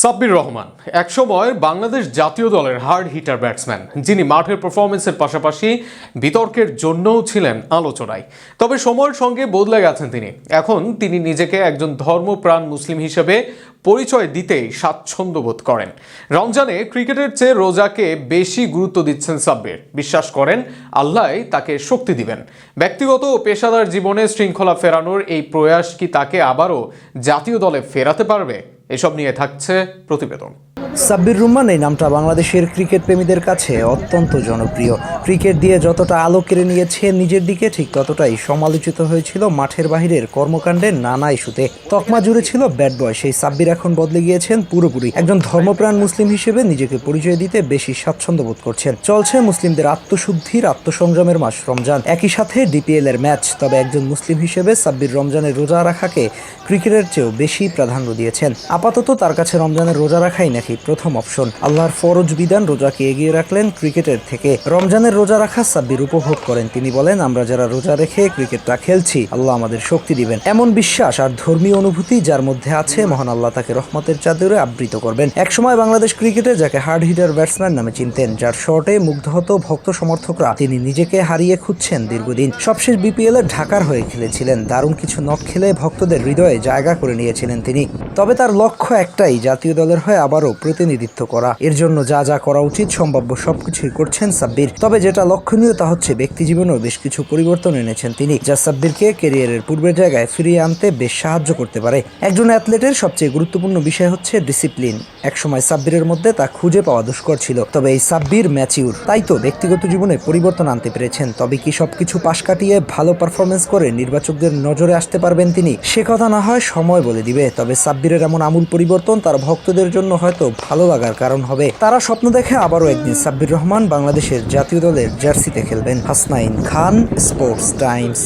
সাব্বির রহমান একসময় বাংলাদেশ জাতীয় দলের হার্ড হিটার ব্যাটসম্যান যিনি মাঠের পারফরমেন্সের পাশাপাশি বিতর্কের জন্যও ছিলেন আলোচনায়। তবে সময়ের সঙ্গে বদলে গেছেন তিনি। এখন তিনি নিজেকে একজন ধর্মপ্রাণ মুসলিম হিসেবে পরিচয় দিতেই স্বাচ্ছন্দ্য বোধ করেন। রমজানে ক্রিকেটের চেয়ে রোজাকে বেশি গুরুত্ব দিচ্ছেন সাব্বির। বিশ্বাস করেন আল্লাহ তাকে শক্তি দিবেন। ব্যক্তিগত ও পেশাদার জীবনে শৃঙ্খলা ফেরানোর এই প্রয়াস কি তাকে আবারও জাতীয় দলে ফেরাতে পারবে? এসব নিয়ে থাকছে প্রতিবেদন। সাব্বির রুম্মান, এই নামটা বাংলাদেশের ক্রিকেট প্রেমীদের কাছে অত্যন্ত জনপ্রিয়। ক্রিকেট দিয়ে যতটা আলো কেড়ে নিয়েছে নিজের দিকে, ঠিক ততটাই সমালোচিত হয়েছিল মাঠের বাহিরের কর্মকাণ্ডের নানা ইস্যুতে। তকমা জুড়ে ছিল ব্যাট বয়, সেই সাব্বির এখন বদলে গিয়েছেন পুরোপুরি। একজন ধর্মপ্রাণ মুসলিম হিসেবে নিজেকে পরিচয় দিতে বেশি স্বাচ্ছন্দ্য বোধ করছেন। চলছে মুসলিমদের আত্মশুদ্ধির আত্মসংযমের মাস রমজান। একই সাথে ডিপিএল এর ম্যাচ, তবে একজন মুসলিম হিসেবে সাব্বির রমজানের রোজা রাখাকে ক্রিকেটের চেয়েও বেশি প্রাধান্য দিয়েছেন। আপাতত তার কাছে রমজানের রোজা রাখাই নাকি প্রথম অপশন। আল্লাহর ফরজ বিধান রোজাকে এগিয়ে রাখলেন ক্রিকেটের থেকে। রমজানের রোজা রাখা সাব্বির উপভোগ করেন। তিনি বলেন, আমরা যারা রোজা রেখে ক্রিকেটটা খেলছি, আল্লাহ আমাদের শক্তি দিবেন। এমন বিশ্বাস আর ধর্মীয় অনুভূতি যার মধ্যে আছে, মহান আল্লাহ তাকে রহমতের চাদরে আবৃত করবেন। একসময় বাংলাদেশ ক্রিকেটে যাকে হার্ড হিটার ব্যাটসম্যান নামে চিনতেন, যার শর্টে মুগ্ধ হতো ভক্ত সমর্থকরা তিনি নিজেকে হারিয়ে খুঁজছেন দীর্ঘদিন। সবশেষ বিপিএল এ ঢাকার হয়ে খেলেছিলেন। দারুণ কিছু নক খেলে ভক্তদের হৃদয়ে জায়গা করে নিয়েছিলেন তিনি। তবে তার লক্ষ্য একটাই, জাতীয় দলের হয়ে আবারও প্রতিনিধিত্ব করা। এর জন্য যা যা করা উচিত, সম্ভাব্য সবকিছুই করছেন সাব্বির। তবে যেটা লক্ষণীয় তা হচ্ছে ব্যক্তি জীবনেও বেশ কিছু পরিবর্তন এনেছেন তিনি, যা সাব্বিরকে কেরিয়ারের পূর্বের জায়গায় ফিরিয়ে আনতে বেশ সাহায্য করতে পারে। একজন অ্যাথলেটের সবচেয়ে গুরুত্বপূর্ণ বিষয় হচ্ছে ডিসিপ্লিন। একসময় সাব্বিরের মধ্যে তা খুঁজে পাওয়া দুষ্কর ছিল, তবে এই সাব্বির ম্যাচিউর। তাই তো ব্যক্তিগত জীবনে পরিবর্তন আনতে পেরেছেন, তবে কি সবকিছু পাশ কাটিয়ে ভালো পারফরমেন্স করে নির্বাচকদের নজরে আসতে পারবেন তিনি? সে কথা না হয় সময় বলে দিবে, তবে সাব্বিরের এমন আমূল পরিবর্তন তার ভক্তদের জন্য হয়তো ভালো লাগার কারণ হবে। তারা স্বপ্ন দেখে আবারও একদিন সাব্বির রহমান বাংলাদেশের জাতীয় দলের জার্সিতে খেলবেন হাসনাইন খান, স্পোর্টস টাইমস।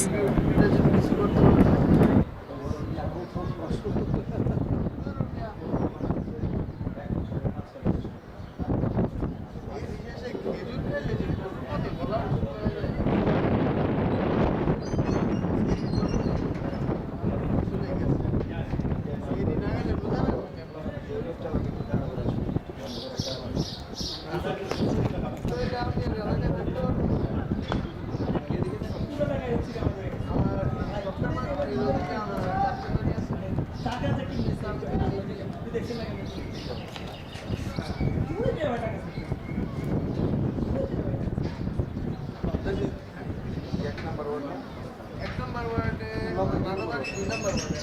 এক নম্বর ওয়ার্ডে নাগাবাড়ি দুই নম্বর ওয়ার্ডে